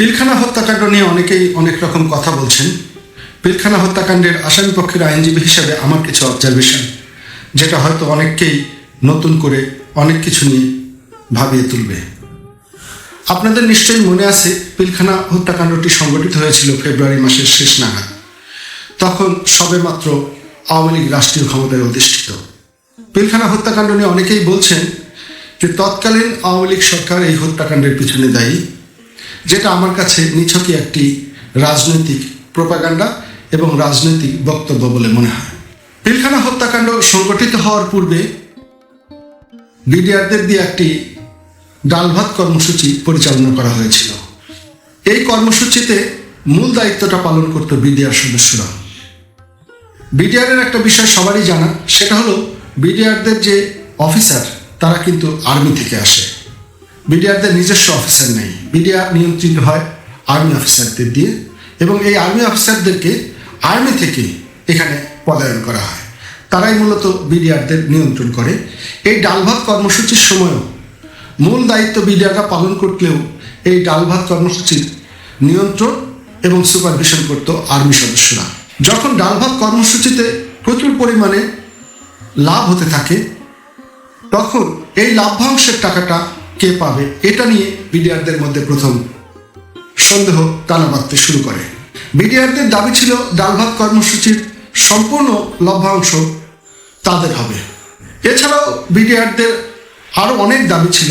পিলখানা হত্যাকাণ্ড নিয়ে অনেকেই অনেক রকম কথা বলছেন। পিলখানা হত্যাকাণ্ডের আসামি পক্ষের আইনজীবী হিসেবে আমার কিছু অবজারভেশন যেটা হয়তো অনেককেই নতুন করে অনেক কিছু নিয়ে ভাবিয়ে তুলবে। আপনাদের নিশ্চয়ই মনে আছে, পিলখানা হত্যাকাণ্ডটি সংগঠিত হয়েছিল ফেব্রুয়ারি মাসের শেষ নাগাদ। তখন সবেমাত্র আওয়ামী লীগ রাষ্ট্রীয় ক্ষমতায় অধিষ্ঠিত। পিলখানা হত্যাকাণ্ড নিয়ে অনেকেই বলছেন যে তৎকালীন আওয়ামী লীগ সরকার এই হত্যাকাণ্ডের পিছনে দায়ী। যেটা আমার কাছে নিছকই একটি রাজনৈতিক প্রপাগান্ডা এবং রাজনৈতিক বক্তব্য বলে মনে হয়। পিলখানা হত্যাকাণ্ড সংগঠিত হওয়ার পূর্বে বিডিআরদের দিয়ে একটি ডালভাত কর্মসূচি পরিচালনা করা হয়েছিল। এই কর্মসূচিতে মূল দায়িত্বটা পালন করত বিডিআর সদস্যরা। বিডিআরের একটা বিষয় সবারই জানা, সেটা হলো বিডিআরদের যে অফিসার, তারা কিন্তু আর্মি থেকে আসে। বিডিআরদের নিজস্ব অফিসার নেই। বিডিআর নিয়ন্ত্রিত হয় আর্মি অফিসারদের দিয়ে এবং এই আর্মি অফিসারদেরকে আর্মি থেকে এখানে পদায়ন করা হয়। তারাই মূলত বিডিআরদের নিয়ন্ত্রণ করে। এই ডালভাত কর্মসূচির সময়ও মূল দায়িত্ব বিডিআররা পালন করলেও এই ডালভাত কর্মসূচির নিয়ন্ত্রণ এবং সুপারভিশন করত আর্মি সদস্যরা। যখন ডালভাত কর্মসূচিতে প্রচুর পরিমাণে লাভ হতে থাকে, তখন এই লাভ্যাংশের টাকাটা কে পাবে এটা নিয়ে বিডিআরদের মধ্যে প্রথম সন্দেহ টানা বাঁধতে শুরু করে। বিডিআরদের দাবি ছিল ডালভাত কর্মসূচির সম্পূর্ণ লভ্যাংশ তাদের হবে। এছাড়াও বিডিআরদের আরও অনেক দাবি ছিল,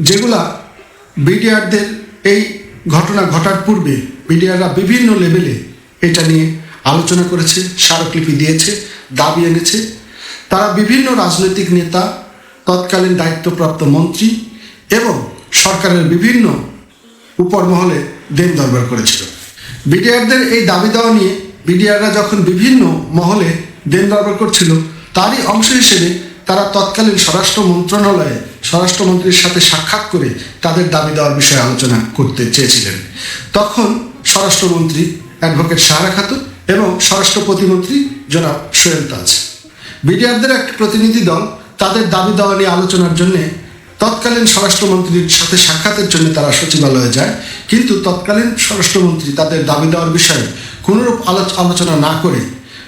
যেগুলা বিডিআরদের এই ঘটনা ঘটার পূর্বে বিডিআররা বিভিন্ন লেভেলে এটা নিয়ে আলোচনা করেছে, স্মারকলিপি দিয়েছে, দাবি এনেছে। তারা বিভিন্ন রাজনৈতিক নেতা, তৎকালীন দায়িত্বপ্রাপ্ত মন্ত্রী এবং সরকারের বিভিন্ন উপর মহলে দেন দরবার করেছিল। বিডিআরদের এই দাবি দেওয়া নিয়ে বিডিআররা যখন বিভিন্ন মহলে দেন দরবার করছিল, তারই অংশ হিসেবে তারা তৎকালীন স্বরাষ্ট্র মন্ত্রণালয়ে স্বরাষ্ট্রমন্ত্রীর সাথে সাক্ষাৎ করে তাদের দাবি দেওয়ার বিষয়ে আলোচনা করতে চেয়েছিলেন। তখন স্বরাষ্ট্রমন্ত্রী অ্যাডভোকেট সাহারা খাতুন এবং স্বরাষ্ট্র প্রতিমন্ত্রী জনাব সোহেল তাজ। বিডিআরদের একটি প্রতিনিধি দল তাদের দাবি দেওয়া নিয়ে আলোচনার জন্য তৎকালীন স্বরাষ্ট্রমন্ত্রীর সাথে সাক্ষাতের জন্য তারা সচিবালয়ে যায়, কিন্তু তৎকালীন স্বরাষ্ট্রমন্ত্রী তাদের দাবি দেওয়ার বিষয়ে কোনোরূপ আলোচ- আলোচনা না করে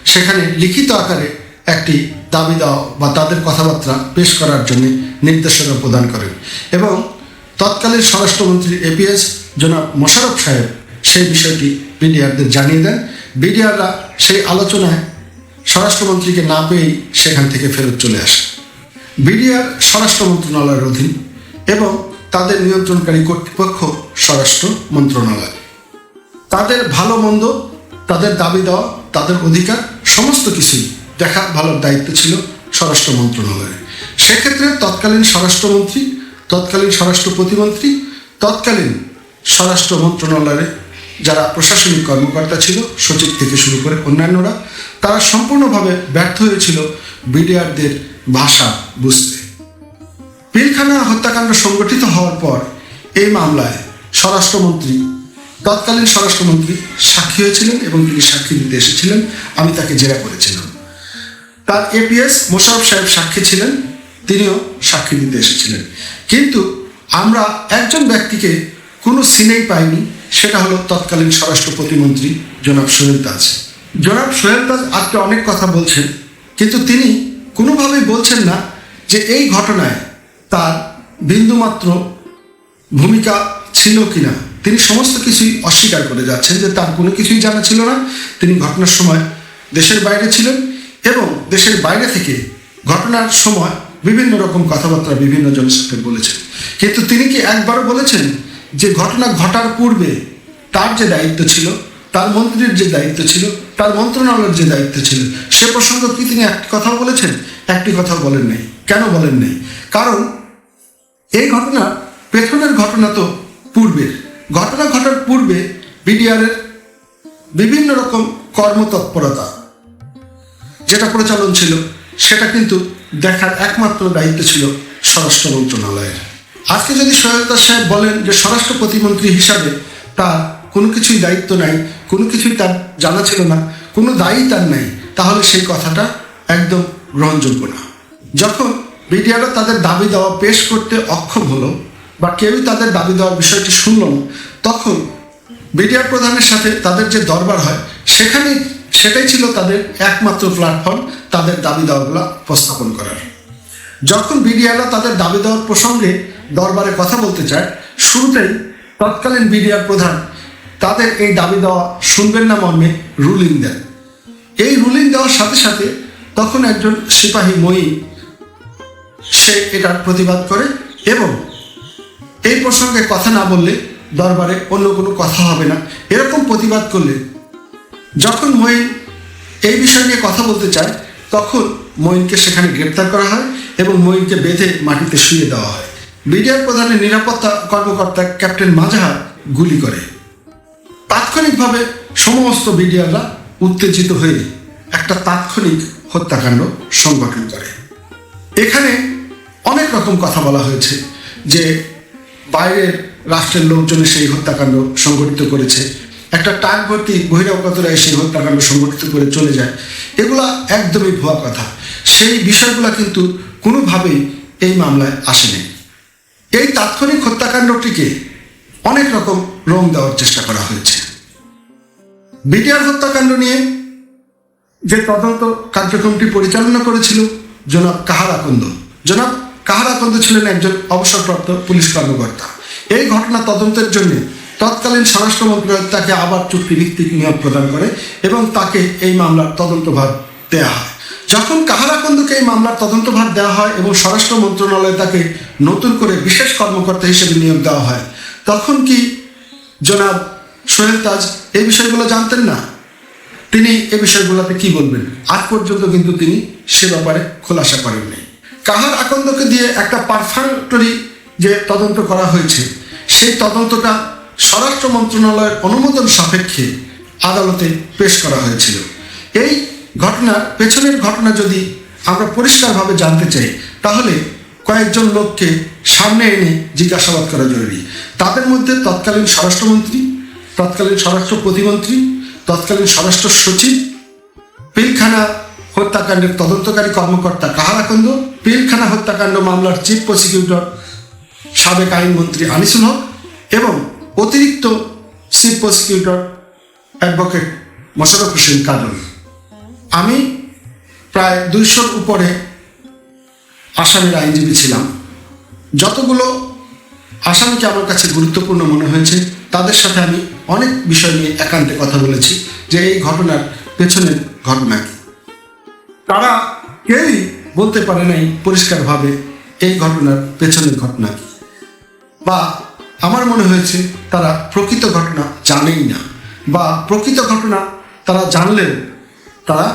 সেখানে লিখিত আকারে একটি দাবি দেওয়া বা তাদের কথাবার্তা পেশ করার জন্য নির্দেশনা প্রদান করেন। এবং তৎকালীন স্বরাষ্ট্রমন্ত্রী এপিএস জনাব মোশারফ সাহেব সেই বিষয়টি বিডিআরদের জানিয়ে দেন। বিডিআররা সেই আলোচনায় স্বরাষ্ট্রমন্ত্রীকে না পেয়েই সেখান থেকে ফেরত চলে আসে। বিডিআর স্বরাষ্ট্র মন্ত্রণালয়ের অধীন এবং তাদের নিয়ন্ত্রণকারী কর্তৃপক্ষ স্বরাষ্ট্র মন্ত্রণালয়। তাদের ভালো মন্দ, তাদের দাবি দেওয়া, তাদের অধিকার, সমস্ত কিছুই দেখা ভালোর দায়িত্ব ছিল স্বরাষ্ট্র মন্ত্রণালয়ের। সেক্ষেত্রে তৎকালীন স্বরাষ্ট্রমন্ত্রী তৎকালীন স্বরাষ্ট্র প্রতিমন্ত্রী, তৎকালীন স্বরাষ্ট্র মন্ত্রণালয়ের যারা প্রশাসনিক কর্মকর্তা ছিল, সচিব থেকে শুরু করে অন্যান্যরা, তারা সম্পূর্ণভাবে ব্যর্থ হয়েছিল বিডিআরদের ভাষা বুঝতে। পিলখানা হত্যাকাণ্ড সংগঠিত হওয়ার পর এই মামলায় স্বরাষ্ট্রমন্ত্রী, তৎকালীন স্বরাষ্ট্রমন্ত্রী সাক্ষী হয়েছিলেন এবং তিনি সাক্ষী দিতে এসেছিলেন। আমি তাকে জেরা করেছিলাম। তার এপিএস মোশারফ সাহেব সাক্ষী ছিলেন, তিনিও সাক্ষী দিতে এসেছিলেন। কিন্তু আমরা একজন ব্যক্তিকে কোনো সিনেই পাইনি, সেটা হলো তৎকালীন স্বরাষ্ট্র প্রতিমন্ত্রী জনাব সোহেল তাজ। জনাব সোহেল তাজ আজকে অনেক কথা বলছেন কিন্তু তিনি কোনোভাবেই বলছেন না যে এই ঘটনায় তার বিন্দুমাত্র ভূমিকা ছিল কিনা। তিনি সমস্ত কিছুই অস্বীকার করে যাচ্ছেন যে তার কোনো কিছুই জানা ছিল না। তিনি ঘটনার সময় দেশের বাইরে ছিলেন এবং দেশের বাইরে থেকে ঘটনার সময় বিভিন্ন রকম কথাবার্তা বিভিন্ন জনের সাথে বলেছেন। কিন্তু তিনি কি একবারও বলেছেন যে ঘটনা ঘটার পূর্বে তার যে দায়িত্ব ছিল তার মন্ত্রীর যে দায়িত্ব ছিল, তার মন্ত্রণালয়ের যে দায়িত্ব ছিল, সে প্রসঙ্গ কি তিনি একটি কথাও বলেছেন? একটি কথাও বলেন নাই। কেন বলেন নাই? কারণ এই ঘটনা পেছনের ঘটনা তো পূর্বের। ঘটনা ঘটার পূর্বে বিডিআরের বিভিন্ন রকম কর্মতৎপরতা যেটা প্রচলন ছিল, সেটা কিন্তু দেখার একমাত্র দায়িত্ব ছিল স্বরাষ্ট্র মন্ত্রণালয়ের। আজকে যদি সহায়তা সাহেব বলেন যে স্বরাষ্ট্র প্রতিমন্ত্রী হিসাবে তার কোনো কিছুই দায়িত্ব নাই, কোনো কিছুই তার জানা ছিল না, কোনো দায়ী তার নাই, তাহলে সেই কথাটা একদম গ্রহণযোগ্য না। যখন বিডিআরও তাদের দাবি দেওয়া পেশ করতে অক্ষম হলো বা কেউই তাদের দাবি দেওয়ার বিষয়টি শুনল তখন বিডিআর প্রধানের সাথে তাদের যে দরবার হয় সেখানে সেটাই ছিল তাদের একমাত্র প্ল্যাটফর্ম তাদের দাবি দাওয়াগুলো উপস্থাপন করার। যখন বিডিআররা তাদের দাবি দেওয়ার প্রসঙ্গে দরবারে কথা বলতে চায়, শুরুতেই তৎকালীন বিডিআর প্রধান তাদের এই দাবি দেওয়া শুনবেন না মর্মে রুলিং দেন। এই রুলিং দেওয়ার সাথে সাথে তখন একজন সিপাহী মই সে এটার প্রতিবাদ করে এবং এই প্রসঙ্গে কথা না বললে দরবারে অন্য কোনো কথা হবে না। এরকম প্রতিবাদ করলে যখন মঈন এই বিষয় নিয়ে কথা বলতে চায়, তখন মঈনকে সেখানে গ্রেপ্তার করা হয় এবং মঈনকে বেঁধে মাটিতে শুয়ে দেওয়া হয়। বিডিআর প্রধানের নিরাপত্তা কর্মকর্তা ক্যাপ্টেন মাজাহার গুলি করে। তাৎক্ষণিকভাবে সমস্ত বিডিআররা উত্তেজিত হয়ে একটা তাৎক্ষণিক হত্যাকাণ্ড সংগঠন করে। এখানে অনেক রকম কথা বলা হয়েছে যে বাইরের রাষ্ট্রের লোকজনে সেই হত্যাকাণ্ড সংগঠিত করেছে, একটা টাক ভর্তি বহিরাগতরা সেই হত্যাকাণ্ড সংগঠিত করে চলে যায়, এগুলা একদমই ভুয়া কথা। সেই বিষয়গুলো কিন্তু কোনোভাবেই এই মামলায় আসেনি। এই তাৎক্ষণিক হত্যাকাণ্ডটিকে অনেক রকম রং দেওয়ার চেষ্টা করা হয়েছে। বিটিআর হত্যাকাণ্ড নিয়ে যে তদন্ত কার্যক্রমটি পরিচালনা করেছিল জনাব কাহারাকন্দ জনাব কাহারাকন্দ ছিলেন একজন অবসরপ্রাপ্ত পুলিশ কর্মকর্তা। এই ঘটনা তদন্তের জন্য তৎকালীন স্বরাষ্ট্র মন্ত্রণালয় তাকে আবার চুক্তিভিত্তিক নিয়োগ প্রদান করে এবং তাকে এই মামলার তদন্তভার দেয়া হয়। যখন কাহারাকন্দকে এই মামলার তদন্তভার দেওয়া হয় এবং স্বরাষ্ট্র মন্ত্রণালয়ে তাকে নতুন করে বিশেষ কর্মকর্তা হিসেবে নিয়োগ দেওয়া হয় তখন কি জনাব সোহেল তাজ এই বিষয়গুলো জানতেন না? তিনি এ বিষয়গুলোতে কি বলবেন? আজ পর্যন্ত কিন্তু তিনি সে ব্যাপারে খোলাসা করেননি কাহার আকন্দকে দিয়ে একটা পারফাক্টরি যে তদন্ত করা হয়েছে, সেই তদন্তটা স্বরাষ্ট্র মন্ত্রণালয়ের অনুমোদন সাপেক্ষে আদালতে পেশ করা হয়েছিল। এই ঘটনার পেছনের ঘটনা যদি আমরা পরিষ্কারভাবে জানতে চাই, তাহলে কয়েকজন লোককে সামনে এনে জিজ্ঞাসাবাদ করা জরুরি। তাদের মধ্যে তৎকালীন স্বরাষ্ট্রমন্ত্রী, তৎকালীন স্বরাষ্ট্র প্রতিমন্ত্রী, তৎকালীন স্বরাষ্ট্র সচিব, পিলখানা হত্যাকাণ্ডের তদন্তকারী কর্মকর্তা কাহারাকন্দ পিলখানা হত্যাকাণ্ড মামলার চিফ প্রসিকিউটর সাবেক আইনমন্ত্রী আনিসুল হক এবং অতিরিক্ত chief prosecutor advocate Mosharraf Hossain কাদল আমি প্রায় দুইশোর উপরে আসামের আইনজীবী ছিলাম। যতগুলো আসামিকে আমার কাছে গুরুত্বপূর্ণ মনে হয়েছে, তাদের সাথে আমি অনেক বিষয় নিয়ে একান্তে কথা বলেছি যে এই ঘটনার পেছনের ঘটনা কি। তারা কেউই বলতে পারে নাই পরিষ্কারভাবে এই ঘটনার পেছনের ঘটনা কি। বা আমার মনে হয়েছে তারা প্রকৃত ঘটনা জানেই না, বা প্রকৃত ঘটনা তারা জানলেও তারা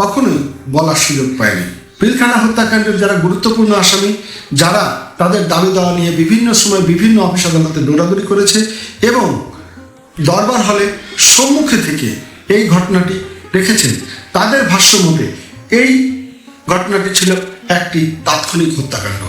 কখনোই বলার সুযোগ পায়নি। পিলখানা হত্যাকাণ্ডের যারা গুরুত্বপূর্ণ আসামি, যারা তাদের দাবি দেওয়া নিয়ে বিভিন্ন সময় বিভিন্ন অফিস আদালতে দৌড়াদৌড়ি করেছে এবং দরবার হলে সম্মুখে থেকে এই ঘটনাটি রেখেছেন তাদের ভাষ্য মতে এই ঘটনাটি ছিল একটি তাৎক্ষণিক হত্যাকাণ্ড।